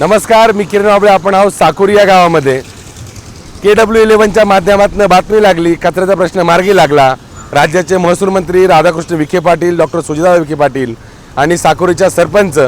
नमस्कार मी किरण बाबळे आपण आहोत साकुरी या गावामध्ये. के डब्ल्यू इलेव्हनच्या माध्यमातून बातमी लागली कचऱ्याचा प्रश्न मार्गी लागला. राज्याचे महसूल मंत्री राधाकृष्ण विखे पाटील डॉक्टर सुजिता विखे पाटील आणि साकुरीच्या सरपंच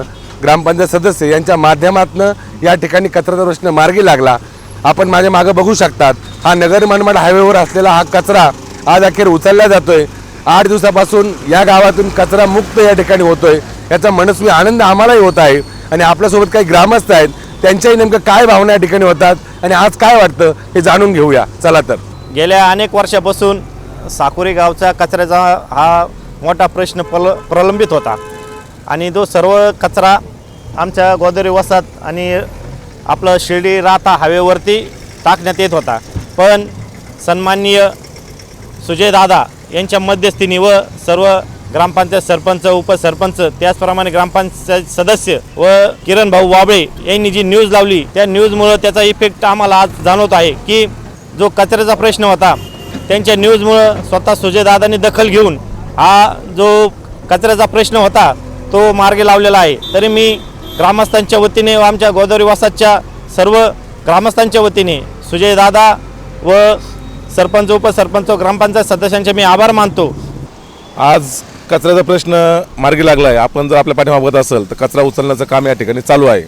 ग्रामपंचायत सदस्य यांच्या माध्यमातून या ठिकाणी कचऱ्याचा प्रश्न मार्गी लागला. आपण माझ्या मागं बघू शकतात हा नगर मनमाड हायवेवर असलेला हा कचरा आज अखेर उचलला जातोय. आठ दिवसापासून या गावातून कचरा मुक्त या ठिकाणी होतोय. याचा मनस्वी आनंद आम्हालाही होत आहे. आणि आपल्यासोबत काही ग्रामस्थ आहेत त्यांच्याही नेमकं काय भावना या ठिकाणी होतात आणि आज काय वाटतं हे जाणून घेऊया. चला तर. गेल्या अनेक वर्षापासून साकुरी गावचा कचऱ्याचा हा मोठा प्रश्न प्रल प्रलंबित होता. आणि तो सर्व कचरा आमच्या गोदावरी वसात आणि आपलं शिर्डी राहता हवेवरती टाकण्यात येत होता. पण सन्माननीय सुजयदादा यांच्या मध्यस्थीने व सर्व ग्रामपंचायत सरपंच उपसरपंच त्याचप्रमाणे ग्रामपंचायत सदस्य व किरण भाऊ वाबळे यांनी जी न्यूज लावली त्या न्यूजमुळं त्याचा इफेक्ट आम्हाला आज जाणवत आहे की जो कचऱ्याचा प्रश्न होता त्यांच्या न्यूजमुळं स्वतः सुजयदादांनी दखल घेऊन हा जो कचऱ्याचा प्रश्न होता तो मार्गे लावलेला आहे. तरी मी ग्रामस्थांच्या वतीने व आमच्या गोदावरी वासाच्या सर्व ग्रामस्थांच्या वतीने सुजयदादा व सरपंच उपसरपंच ग्रामपंचायत सदस्यांचे मी आभार मानतो. आज कचऱ्याचा प्रश्न मार्गी लागला आहे आपण जर आपल्या पाठीमागत असेल तर कचरा उचलण्याचं काम या ठिकाणी चालू आहे.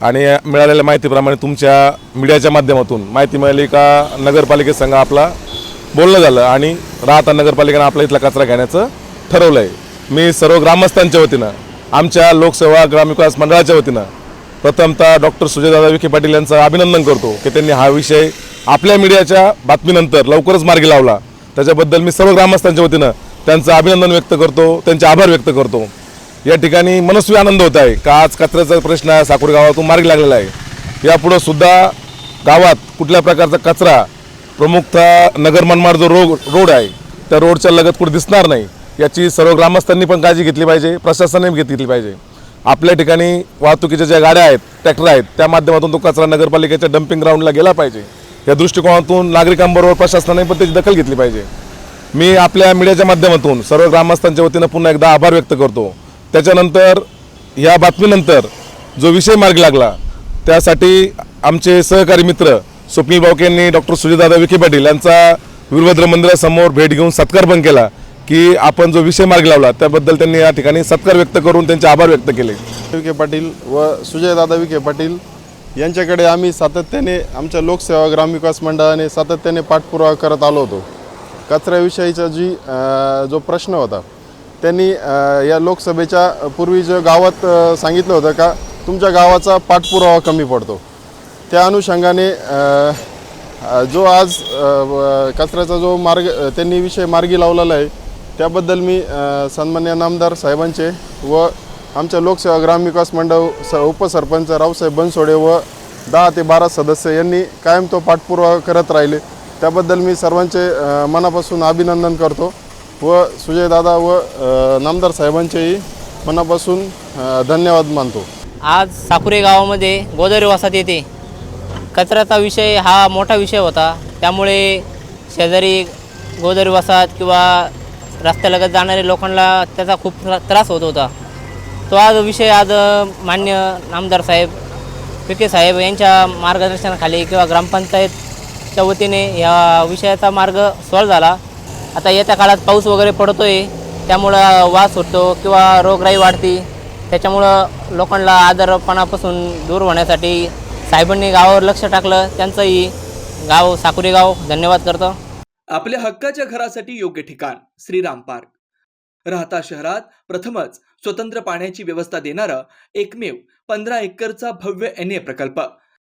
आणि मिळालेल्या माहितीप्रमाणे तुमच्या मीडियाच्या माध्यमातून माहिती मिळाली का? नगरपालिकेत संघ आपला बोलणं झालं आणि राहता नगरपालिकेनं आपला इथला कचरा घेण्याचं ठरवलं आहे मी सर्व ग्रामस्थांच्या वतीनं आमच्या लोकसेवा ग्रामविकास मंडळाच्या वतीनं प्रथमतः डॉक्टर सुजयदादा विखे पाटील यांचं अभिनंदन करतो की त्यांनी हा विषय आपल्या मीडियाच्या बातमीनंतर लवकरच मार्गी लावला. त्याच्याबद्दल मी सर्व ग्रामस्थांच्या वतीनं त्यांचं अभिनंदन व्यक्त करतो त्यांचे आभार व्यक्त करतो. या ठिकाणी मनस्वी आनंद होत आहे. का आज कचऱ्याचा प्रश्न आहे साकुरी गावातून मार्गी लागलेला आहे. यापुढं सुद्धा गावात कुठल्या प्रकारचा कचरा प्रमुखतः नगर मनमाड जो रोड रोड आहे त्या रोडच्या लगत कुठे दिसणार नाही याची सर्व ग्रामस्थांनी पण काळजी घेतली पाहिजे प्रशासनाने घेतली पाहिजे. आपल्या ठिकाणी वाहतुकीच्या ज्या गाड्या आहेत ट्रॅक्टर आहेत त्या माध्यमातून तो कचरा नगरपालिकेच्या डम्पिंग ग्राउंडला गेला पाहिजे. या दृष्टिकोनातून नागरिकांबरोबर प्रशासनाने पण त्याची दखल घेतली पाहिजे. मी आपल्या मीडियाच्या माध्यमातून सर्व ग्रामस्थांच्या वतीनं पुन्हा एकदा आभार व्यक्त करतो. त्याच्यानंतर या बातमीनंतर जो विषय मार्ग लागला त्यासाठी आमचे सहकारी मित्र स्वप्नील बावके यांनी डॉक्टर सुजयदादा विखे पाटील यांचा वीरभद्र मंदिरासमोर भेट घेऊन सत्कार पण केला की आपण जो विषय मार्ग लावला त्याबद्दल त्यांनी या ठिकाणी सत्कार व्यक्त करून त्यांचे आभार व्यक्त केले. विखे पाटील व सुजयदादा विखे पाटील यांच्याकडे आम्ही सातत्याने आमच्या लोकसेवा ग्रामविकास मंडळाने सातत्याने पाठपुरावा करत आलो होतो. कचऱ्याविषयीचा जी जो प्रश्न होता त्यांनी या लोकसभेच्या पूर्वी जो गावात सांगितलं होतं का तुमच्या गावाचा पाठपुरावा कमी पडतो. त्या अनुषंगाने जो आज कचऱ्याचा जो मार्ग त्यांनी विषय मार्गी लावलेला आहे त्याबद्दल मी सन्मान्य नामदार साहेबांचे व आमच्या लोकसेवा ग्रामविकास मंडळ स उपसरपंच रावसाहेब बनसोडे व दहा ते बारा सदस्य यांनी कायम तो पाठपुरावा करत राहिले. त्याबद्दल मी सर्वांचे मनापासून अभिनंदन करतो. व सुजयदादा व नामदार साहेबांचेही मनापासून धन्यवाद मानतो. आज साकुरे गावामध्ये गोदावरी वसाहत येते कचऱ्याचा विषय हा मोठा विषय होता. त्यामुळे शेजारी गोदावरी वसाहत किंवा रस्त्यालगत जाणाऱ्या लोकांना त्याचा खूप त्रास होत होता. तो आज विषय आज मान्य नामदार साहेब पिके साहेब यांच्या मार्गदर्शनाखाली किंवा ग्रामपंचायत ग्रामपंचायतच्या वतीने या विषयाचा मार्ग सॉल्व झाला. आता येत्या काळात पाऊस वगैरे पडतोय त्यामुळं वास होतो किंवा रोगराई वाढती त्याच्यामुळं लोकांना आजारपणापासून दूर होण्यासाठी साहेबांनी गावावर लक्ष टाकलं त्यांचंही गाव साकुरी गाव. धन्यवाद करतो. आपल्या हक्काच्या घरासाठी योग्य ठिकाण श्रीराम पार्क. राहता शहरात प्रथमच स्वतंत्र पाण्याची व्यवस्था देणारा एकमेव पंधरा एकरचा भव्य एन ए प्रकल्प.